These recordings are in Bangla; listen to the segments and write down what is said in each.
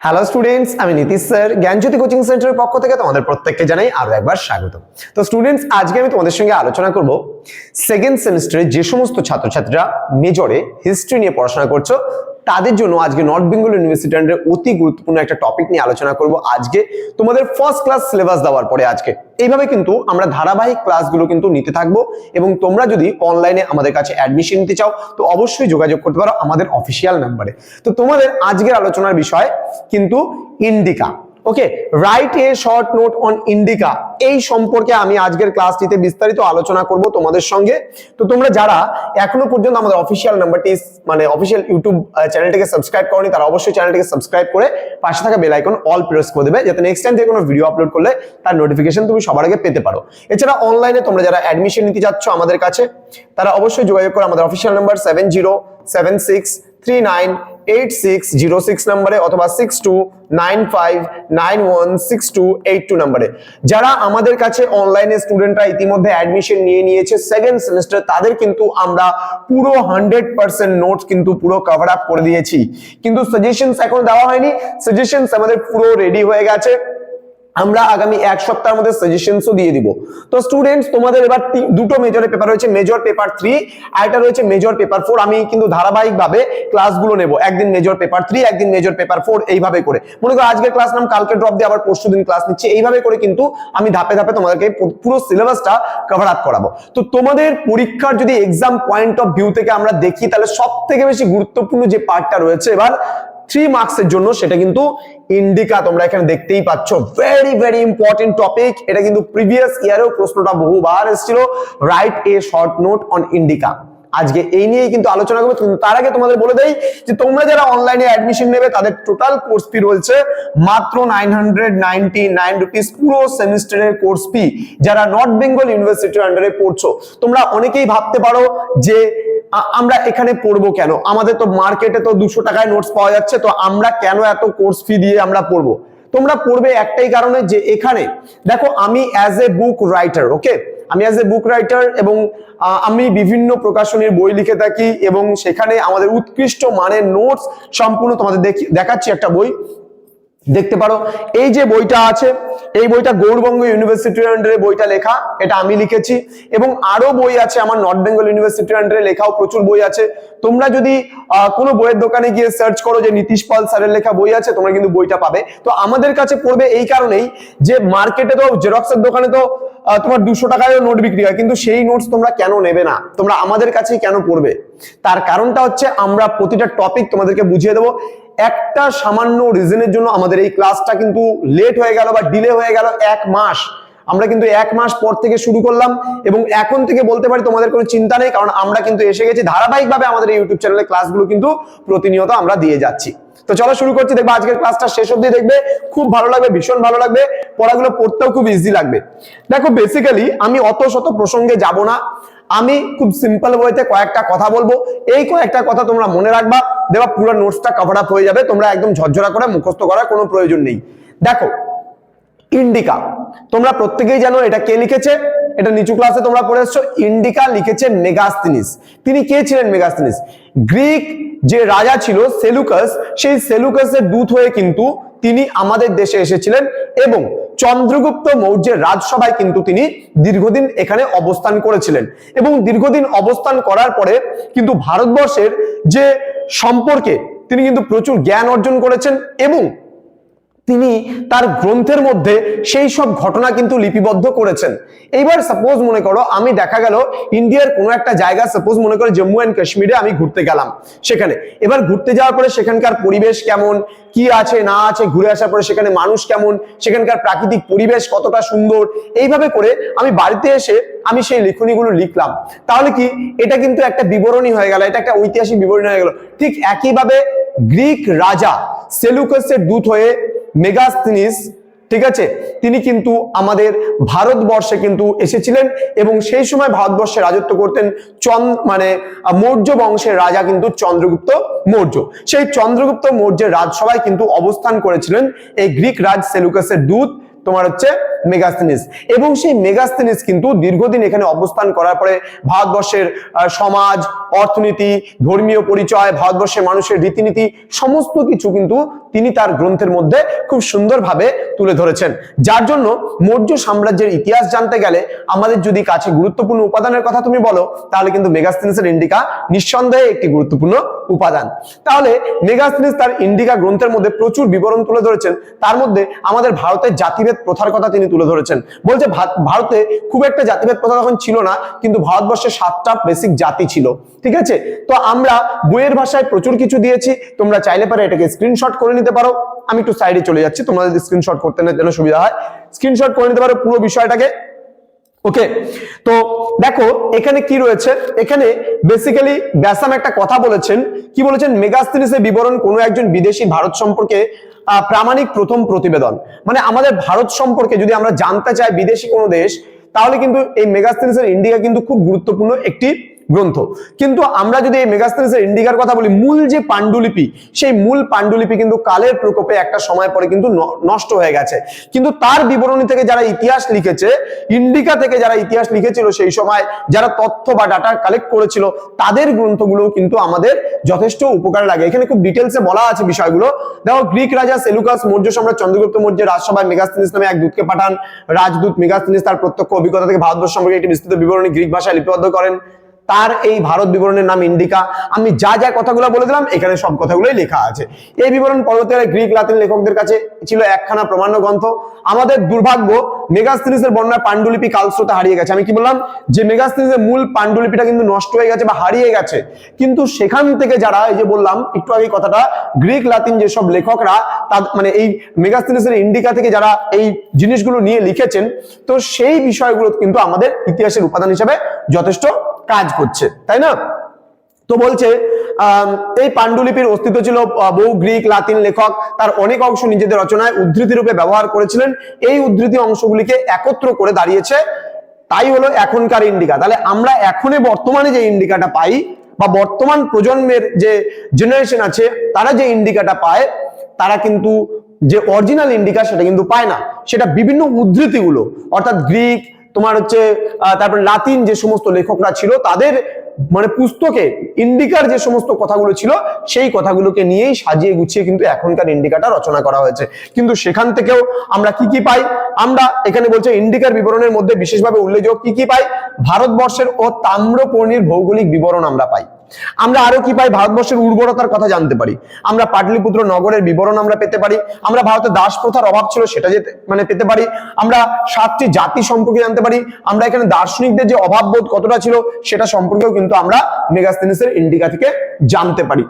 হ্যালো স্টুডেন্টস আমি নীতিশ স্যার, জ্ঞানজ্যোতি কোচিং সেন্টারের পক্ষ থেকে তোমাদের প্রত্যেককে জানাই আরও একবার স্বাগত তো স্টুডেন্টস আজকে আমি তোমাদের সঙ্গে আলোচনা করব সেকেন্ড সেমিস্টারে যে সমস্ত ছাত্রছাত্রীরা মেজরে হিস্ট্রি নিয়ে পড়াশোনা করছ তাদের জন্য আজকে নর্থ বেঙ্গল ইউনিভার্সিটি অতি গুরুত্বপূর্ণ একটা টপিক নিয়ে আলোচনা করব আজকে। তোমাদের ফার্স্ট ক্লাস সিলেবাস দেওয়ার পরে আজকে। এইভাবে কিন্তু আমরা ধারাবাহিক ক্লাসগুলো কিন্তু নিতে থাকব এবং তোমরা যদি অনলাইনে আমাদের কাছে অ্যাডমিশন নিতে চাও, তো অবশ্যই যোগাযোগ করতে পারো আমাদের অফিসিয়াল নাম্বারে তো তোমাদের আজকের আলোচনার বিষয় কিন্তু Indica okay write a short note on Indica এই সম্পর্কে আমি আজকের ক্লাসটিতে বিস্তারিত আলোচনা করব তোমাদের সঙ্গে। তো তোমরা যারা এখনও পর্যন্ত আমাদের অফিসিয়াল নাম্বারটি মানে অফিসিয়াল ইউটিউব চ্যানেলটিকে সাবস্ক্রাইব করনি, তারা অবশ্যই চ্যানেলটিকে সাবস্ক্রাইব করে পাশে থাকা বেল আইকন অল প্রেস করে দেবে, যাতে নেক্সট টাইম যে কোনো ভিডিও আপলোড করলে তার নোটিফিকেশন তুমি সবার আগে পেতে পারো। এছাড়া অনলাইনে তোমরা যারা অ্যাডমিশন নিতে যাচ্ছ আমাদের কাছে, তারা অবশ্যই যোগাযোগ করো আমাদের official number seven zero seven six three nine eight six zero six নাম্বারে অথবা six two nine five nine one six two eight two নাম্বারে। যারা আমাদের কাছে অনলাইনে স্টুডেন্টরা ইতিমধ্যে অ্যাডমিশন নিয়ে নিয়েছে সেকেন্ড সেমিস্টার তাদের কিন্তু আমরা পুরো হান্ড্রেড পার্সেন্ট নোটস কিন্তু পুরো কভার আপ করে দিয়েছি। কিন্তু সাজেশনস এখন দেওয়া হয়নি। সাজেশনস আমাদের পুরো রেডি হয়ে গেছে। আমরা আগামী এক সপ্তাহের মধ্যে সাজেশনসও দিয়ে দিব। তো স্টুডেন্টস তোমাদের এবার দুটো মেজরের পেপার রয়েছে মেজর পেপার থ্রি আর একটা রয়েছে মেজর পেপার ফোর আমি কিন্তু ধারাবাহিকভাবে ক্লাসগুলো নেব। একদিন মেজর পেপার থ্রি একদিন মেজর পেপার ফোর এইভাবে করে। মনে করো আজকের ক্লাস নাম, কালকে ড্রপ দিয়ে আবার পরশু দিন ক্লাস নিচ্ছি। এইভাবে করে কিন্তু আমি ধাপে ধাপে তোমাদেরকে পুরো সিলেবাসটা কভার আপ করাবো। তো তোমাদের পরীক্ষার যদি এক্সাম পয়েন্ট অফ ভিউ থেকে আমরা দেখি, তাহলে সব থেকে বেশি গুরুত্বপূর্ণ যে পার্টটা রয়েছে এবার থ্রি মার্কসের জন্য সেটা কিন্তু ইন্ডিকা তোমরা এখানে দেখতেই পাচ্ছ। ভেরি ভেরি ইম্পর্টেন্ট টপিক এটা কিন্তু প্রিভিয়াস ইয়ারেও প্রশ্নটা বহুবার এসেছিল। Write a short note on Indica আজকে এই নিয়েই কিন্তু আলোচনা করব। তার আগে তোমাদের বলে দেই যে তোমরা যারা অনলাইনে অ্যাডমিশন নেবে, তাদের টোটাল কোর্স ফি রয়েছে মাত্র nine hundred ninety nine rupees পুরো সেমিস্টারের কোর্স ফি যারা নর্থ বেঙ্গল ইউনিভার্সিটির আন্ডারে পড়ছো, তোমরা অনেকেই ভাবতে পারো যে আমরা এখানে পড়ব কেন? আমাদের তো মার্কেটে তো দুশো টাকায় নোটস পাওয়া যাচ্ছে, তো আমরা কেন এত কোর্স ফি দিয়ে আমরা পড়ব? তোমরা পড়বে একটাই কারণে যে এখানে, দেখো আমি অ্যাজ এ বুক রাইটার ওকে আমি অ্যাজ এ বুক রাইটার এবং আমি বিভিন্ন প্রকাশনীর বই লিখে থাকি এবং সেখানে আমাদের উৎকৃষ্ট মানের নোটস সম্পূর্ণ তোমাদের দেখি, দেখাচ্ছি একটা বই। দেখতে পারো। এই যে বইটা আছে, এই বইটা গৌরবঙ্গ ইউনিভার্সিটির আন্ডারে বইটা লেখা, এটা আমি লিখেছি। এবং আরও বই আছে আমার নর্থ বেঙ্গল ইউনিভার্সিটির আন্ডারে লেখাও প্রচুর বই আছে। তোমরা যদি কোনো বইয়ের দোকানে গিয়ে সার্চ করো যে নীতিশ পাল স্যারের লেখা বই আছে, তোমরা কিন্তু বইটা পাবে। তো আমাদের কাছে পড়বে এই কারণেই যে মার্কেটে তো জেরক্সের দোকানে তো তোমার দুশো টাকায় নোট বিক্রি হয়। কিন্তু সেই নোটস তোমরা কেন নেবে না? তোমরা আমাদের কাছেই কেন পড়বে? তার কারণটা হচ্ছে আমরা প্রতিটা টপিক তোমাদেরকে বুঝিয়ে দেবো। একটা সামান্য রিজনের জন্য আমাদের এই ক্লাসটা কিন্তু লেট হয়ে গেল বা ডিলে হয়ে গেল এক মাস। আমরা কিন্তু এক মাস পর থেকে শুরু করলাম এবং এখন থেকে বলতে পারি তোমাদের কোনো চিন্তা নেই, কারণ আমরা কিন্তু এসে গেছি। ধারাবাহিকভাবে আমাদের ইউটিউব চ্যানেলে ক্লাসগুলো কিন্তু প্রতিনিয়ত আমরা দিয়ে যাচ্ছি। তো চলো শুরু করছি। দেখবে আজকের ক্লাসটা শেষ অবধি দেখবে। খুব ভালো লাগবে, ভীষণ ভালো লাগবে। পড়াগুলো পড়তেও খুব ইজি লাগবে। দেখো বেসিক্যালি আমি অত শত প্রসঙ্গে যাব না। আমি খুব সিম্পল ওয়েতে কয়েকটা কথা বলব। এই কয়েকটা কথা তোমরা মনে রাখবা। দেবা পুরো নোটসটা কভার আপ হয়ে যাবে। তোমরা একদম ঝরঝরা করে মুখস্থ করার কোনো প্রয়োজন নেই। দেখো, ইন্ডিকা। তোমরা প্রত্যেকেই জানো এটা কে লিখেছে? এটা নিচু ক্লাসে তোমরা পড়ে এসছো। ইন্ডিকা লিখেছে মেগাস্তিনিস। তিনি কে ছিলেন মেগাস্তিনিস? গ্রিক যে রাজা ছিল, সেলুকাস, সেই সেলুকাসের দূত হয়ে কিন্তু তিনি আমাদের দেশে এসেছিলেন এবং চন্দ্রগুপ্ত মৌর্যের রাজসভায় কিন্তু তিনি দীর্ঘদিন এখানে অবস্থান করেছিলেন। এবং দীর্ঘদিন অবস্থান করার পরে কিন্তু ভারতবর্ষের যে সম্পর্কে তিনি কিন্তু প্রচুর জ্ঞান অর্জন করেছেন এবং তিনি তার গ্রন্থের মধ্যে সেই সব ঘটনা কিন্তু লিপিবদ্ধ করেছেন। এইবার সাপোজ মনে করো, আমি দেখা গেল ইন্ডিয়ার কোনো একটা জায়গা সাপোজ মনে করো জম্মু অ্যান্ড কাশ্মীরে আমি ঘুরতে গেলাম সেখানে। এবার ঘুরতে যাওয়ার পরে সেখানকার পরিবেশ কেমন? কি আছে, না আছে? ঘুরে আসার পরে সেখানে মানুষ কেমন? সেখানকার প্রাকৃতিক পরিবেশ কতটা সুন্দর? এইভাবে করে আমি বাড়িতে এসে আমি সেই লেখনীগুলো লিখলাম। তাহলে কি এটা কিন্তু একটা বিবরণী হয়ে গেল, এটা একটা ঐতিহাসিক বিবরণী হয়ে গেল। ঠিক একইভাবে গ্রিক রাজা সেলুকাসের দূত হয়ে মেগাস্তিনিস, ঠিক আছে? তিনি কিন্তু আমাদের ভারতবর্ষে কিন্তু এসেছিলেন এবং সেই সময় ভারতবর্ষে রাজত্ব করতেন চন্দ মানে মৌর্য বংশের রাজা কিন্তু চন্দ্রগুপ্ত মৌর্য। সেই চন্দ্রগুপ্ত মৌর্যের রাজসভায় কিন্তু অবস্থান করেছিলেন এই গ্রিক রাজ সেলুকাসের দূত, তোমার হচ্ছে মেগাস্তিনিস। এবং সেই মেগাস্তিনিস কিন্তু দীর্ঘদিন এখানে অবস্থান করার পরে ভারতবর্ষের সমাজ, অর্থনীতি, ধর্মীয় পরিচয়, ভারতবর্ষের মানুষের রীতিনীতি, সমস্ত কিছু কিন্তু তিনি তার গ্রন্থের মধ্যে খুব সুন্দরভাবে তুলে ধরেছেন। যার জন্য মৌর্য সাম্রাজ্যের ইতিহাস জানতে গেলে আমাদের যদি কাছে গুরুত্বপূর্ণ উপাদানের কথা তুমি বলো, তাহলে কিন্তু মেগাস্তিনিসের ইন্ডিকা নিঃসন্দেহে একটি গুরুত্বপূর্ণ উপাদান। তাহলে মেগাস্তিনিস তার ইন্ডিকা গ্রন্থের মধ্যে প্রচুর বিবরণ তুলে ধরেছেন। তার মধ্যে আমাদের ভারতের জাতিভেদ প্রথার কথা তিনি ধরেছেন। বলছে ভারতে খুব একটা জাতিভেদ প্রথা তখন ছিল না, কিন্তু ভারতবর্ষে সাতটা বেসিক জাতি ছিল। ঠিক আছে? তো আমরা বইয়ের ভাষায় প্রচুর কিছু দিয়েছি, তোমরা চাইলে পারে এটাকে স্ক্রিনশট করে নিতে পারো। আমি একটু সাইডে চলে যাচ্ছি তোমরা যদি স্ক্রিনশট করতে না যেন সুবিধা হয়। স্ক্রিনশট করে নিতে পারো পুরো বিষয়টাকে। ওকে তো দেখো, এখানে কি রয়েছে? এখানে বেসিক্যালি ব্যাসাম একটা কথা বলেছেন। কি বলেছেন? মেগাস্তিনিসের বিবরণ কোনো একজন বিদেশি ভারত সম্পর্কে প্রামাণিক প্রথম প্রতিবেদন। মানে আমাদের ভারত সম্পর্কে যদি আমরা জানতে চাই বিদেশি কোনো দেশ, তাহলে কিন্তু এই মেগাস্তিনিসের ইন্ডিয়া কিন্তু খুব গুরুত্বপূর্ণ একটি গ্রন্থ। কিন্তু আমরা যদি এই মেগাস্তিনিসের ইন্ডিকার কথা বলি, মূল যে পাণ্ডুলিপি, সেই মূল পাণ্ডুলিপি কিন্তু কালের প্রকোপে একটা সময় পরে কিন্তু নষ্ট হয়ে গেছে। কিন্তু তার বিবরণী থেকে যারা ইতিহাস লিখেছে, ইন্ডিকা থেকে যারা ইতিহাস লিখেছিল, সেই সময় যারা তথ্য বা ডাটা কালেক্ট করেছিল, তাদের গ্রন্থগুলো কিন্তু আমাদের যথেষ্ট উপকার লাগে। এখানে খুব ডিটেলসে বলা আছে বিষয়গুলো। দেখো, গ্রিক রাজা সেলুকাস মৌর্য সম্রাট চন্দ্রগুপ্ত মৌর্য রাজসভায় মেগাস্তিনিস নামে এক দূতকে পাঠান। রাজদূত মেগাস্তিনিস তার প্রত্যক্ষ অভিজ্ঞতা থেকে ভারতবর্ষ সম্পর্কে একটি বিস্তৃত বিবরণী গ্রিক ভাষায় লিপিবদ্ধ করেন। তার এই ভারত বিবরণের নাম ইন্ডিকা। আমি যা যা কথাগুলো বলে দিলাম, এখানে সব কথাগুলোই লেখা আছে। এই বিবরণ পরবর্তীকালে গ্রিক, লাতিন লেখকদের কাছে ছিল একখানা প্রমাণ্য গ্রন্থ আমাদের দুর্ভাগ্য মেগাস্তিনিসের বর্ণনা পাণ্ডুলিপি কালস্রোতে হারিয়ে গেছে। আমি কি বললাম? যে মেগাস্তিনিসের মূল পাণ্ডুলিপিটা কিন্তু নষ্ট হয়ে গেছে বা হারিয়ে গেছে। কিন্তু সেখান থেকে যারা, এই যে বললাম, একটু আগে কথাটা, গ্রিক, লাতিন যেসব লেখকরা তার মানে এই মেগাস্তিনিসের ইন্ডিকা থেকে যারা এই জিনিসগুলো নিয়ে লিখেছেন, তো সেই বিষয়গুলো কিন্তু আমাদের ইতিহাসের উপাদান হিসেবে যথেষ্ট কাজ করছে। তাই না? তো বলছে এই পাণ্ডুলিপির অস্তিত্ব ছিল বহু গ্রিক, লাতিন লেখক তার অনেক অংশ নিজেদের রচনায় উদ্ধৃতি রূপে ব্যবহার করেছিলেন। এই উদ্ধৃতি অংশগুলিকে একত্র করে দাঁড়িয়েছে, তাই হলো এখনকার ইন্ডিকা। তাহলে আমরা এখনে বর্তমানে যে ইন্ডিকাটা পাই, বা বর্তমান প্রজন্মের যে জেনারেশন আছে, তারা যে ইন্ডিকাটা পায়, তারা কিন্তু যে অরিজিনাল ইন্ডিকা সেটা কিন্তু পায় না। সেটা বিভিন্ন উদ্ধৃতিগুলো, অর্থাৎ গ্রিক, তোমার হচ্ছে তারপর লাতিন যে সমস্ত লেখকরা ছিল, তাদের মানে পুস্তকে ইন্ডিকার যে সমস্ত কথাগুলো ছিল, সেই কথাগুলোকে নিয়েই সাজিয়ে গুছিয়ে কিন্তু এখনকার ইন্ডিকাটা রচনা করা হয়েছে। কিন্তু সেখান থেকেও আমরা কি কি পাই? আমরা এখানে বলছি ইন্ডিকার বিবরণের মধ্যে বিশেষভাবে উল্লেখযোগ্য কি কি পাই? ভারতবর্ষের ও তাম্রপর্ণীর ভৌগোলিক বিবরণ আমরা পাই। আমরা আরও কি পাই? ভারতবর্ষের উর্বরতার কথা জানতে পারি। আমরা পাটলিপুত্র নগরের বিবরণ আমরা পেতে পারি। আমরা ভারতে দাস প্রথার অভাব ছিল সেটা যেতে মানে পেতে পারি। আমরা সাতটি জাতি সম্পর্কে জানতে পারি। আমরা এখানে দার্শনিকদের যে অভাববোধ কতটা ছিল সেটা সম্পর্কেও কিন্তু আমরা মেগাস্তিনিসের ইন্ডিকা থেকে জানতে পারি।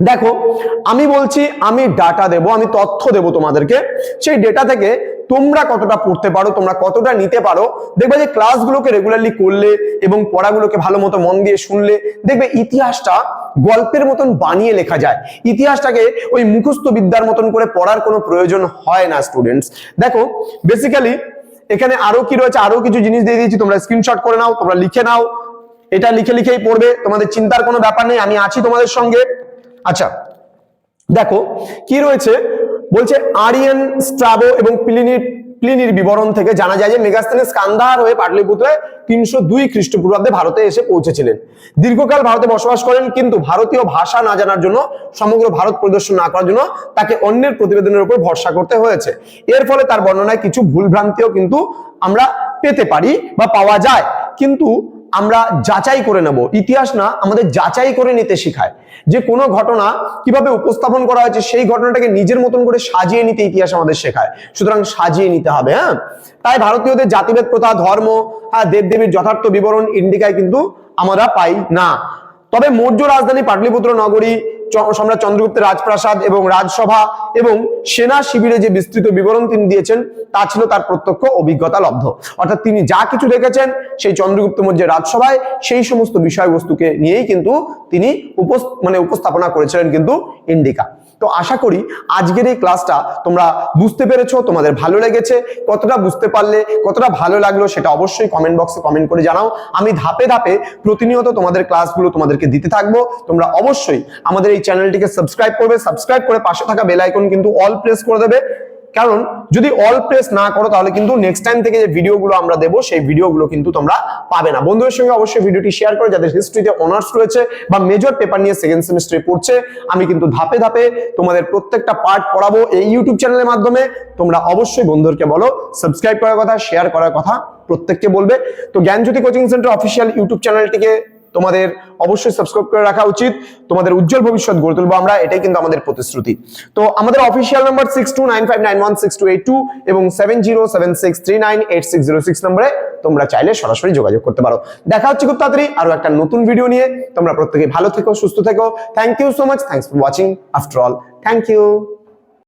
দেখো, আমি বলছি আমি ডাটা দেব, আমি তথ্য দেব তোমাদেরকে। সেই ডেটা থেকে তোমরা কতটা পড়তে পারো, তোমরা কতটা নিতে পারো, দেখবে যে ক্লাসগুলোকে রেগুলারলি করলে এবং পড়াগুলোকে ভালো মতো মন দিয়ে শুনলে, দেখবে ইতিহাসটা গল্পের মতন বানিয়ে লেখা যায়। ইতিহাসটাকে ওই মুখস্থ বিদ্যার মতন করে পড়ার কোনো প্রয়োজন হয় না স্টুডেন্টস দেখো বেসিক্যালি এখানে আরও কি রয়েছে, আরও কিছু জিনিস দিয়ে দিয়েছি, তোমরা স্ক্রিনশট করে নাও, তোমরা লিখে নাও। এটা লিখে লিখেই পড়বে, তোমাদের চিন্তার কোনো ব্যাপার নেই, আমি আছি তোমাদের সঙ্গে। আচ্ছা দেখো, কি রয়েছে? বলছে আরিয়ান স্ট্রাবো এবং প্লিনির প্লিনির বিবরণ থেকে জানা যায় যে মেগাস্থানের স্কান্দার হয়ে পাটলিপুত্রে তিনশো দুই খ্রিস্টপূর্বাব্দে ভারতে এসে পৌঁছেছিলেন। দীর্ঘকাল ভারতে বসবাস করেন, কিন্তু ভারতীয় ভাষা না জানার জন্য, সমগ্র ভারত পরিদর্শন না করার জন্য তাকে অন্যের প্রতিবেদনের উপর ভরসা করতে হয়েছে। এর ফলে তার বর্ণনায় কিছু ভুলভ্রান্তিও কিন্তু আমরা পেতে পারি বা পাওয়া যায়। কিন্তু আমরা যাচাই করে নেব। ইতিহাস না, আমাদের যাচাই করে নিতে শেখায়। যে কোনো ঘটনা কীভাবে উপস্থাপন করা হয়েছে, সেই ঘটনাটাকে নিজের মতন করে সাজিয়ে নিতে ইতিহাস আমাদের শেখায়। সুতরাং সাজিয়ে নিতে হবে হ্যাঁ? তাই ভারতীয়দের জাতিভেদ প্রথা, ধর্ম হ্যাঁ দেবদেবীর যথার্থ বিবরণ, ইন্ডিকায় কিন্তু আমরা পাই না। তবে মৌর্য রাজধানী পাটলিপুত্র নগরী সম্রাট চন্দ্রগুপ্তের রাজপ্রাসাদ এবং রাজসভা এবং সেনা শিবিরে যে বিস্তৃত বিবরণ তিনি দিয়েছেন, তা ছিল তার প্রত্যক্ষ অভিজ্ঞতা লব্ধ। অর্থাৎ তিনি যা কিছু দেখেছেন সেই চন্দ্রগুপ্ত মধ্যে রাজসভায় সেই সমস্ত বিষয়বস্তুকে নিয়েই কিন্তু তিনি মানে উপস্থাপনা করেছিলেন কিন্তু ইন্ডিকা। তো আশা করি আজকের এই ক্লাসটা তোমরা বুঝতে পেরেছ, তোমাদের ভালো লেগেছে। কতটা বুঝতে পারলে, কতটা ভালো লাগল সেটা অবশ্যই কমেন্ট বক্সে কমেন্ট করে জানাও। আমি ধাপে ধাপে প্রতিনিয়ত তোমাদের ক্লাসগুলো তোমাদেরকে দিতে থাকব। তোমরা অবশ্যই আমাদের এই চ্যানেলটিকে সাবস্ক্রাইব করবে। সাবস্ক্রাইব করে পাশে থাকা বেল আইকন কিন্তু অল প্রেস করে দেবে। কারণ যদি অল প্রেস না করো, তাহলে কিন্তু নেক্সট টাইম থেকে যে ভিডিওগুলো আমরা দেবো, সেই ভিডিওগুলো কিন্তু তোমরা পাবে না। বন্ধুদের সঙ্গে অবশ্যই ভিডিওটি শেয়ার করো, যাদের হিস্ট্রিতে অনার্স রয়েছে বা মেজর পেপার নিয়ে সেকেন্ড সেমিস্টারে পড়ছে, আমি কিন্তু ধাপে ধাপে তোমাদের প্রত্যেকটা পার্ট পড়াবো এই ইউটিউব চ্যানেলের মাধ্যমে। তোমরা অবশ্যই বন্ধুদেরকে বলো সাবস্ক্রাইব করার কথা শেয়ার করার কথা প্রত্যেককে বলবে। তো Gyanjyoti coaching centre official YouTube চ্যানেলটিকে তোমাদের অবশ্যই সাবস্ক্রাইব করে রাখা উচিত। তোমাদের উজ্জ্বল ভবিষ্যৎ গড়ে তুলবো আমরা, এটাই কিন্তু আমাদের প্রতিশ্রুতি। তো আমাদের official number six two nine five nine one six two eight two এবং seven zero seven six three nine eight six zero six নম্বরে তোমরা চাইলে সরাসরি যোগাযোগ করতে পারো। দেখা হচ্ছে খুব তাড়াতাড়ি আরও একটা নতুন ভিডিও নিয়ে। তোমরা প্রত্যেকে ভালো থেকো, সুস্থ থেকো। Thank you so much thanks for watching after all thank you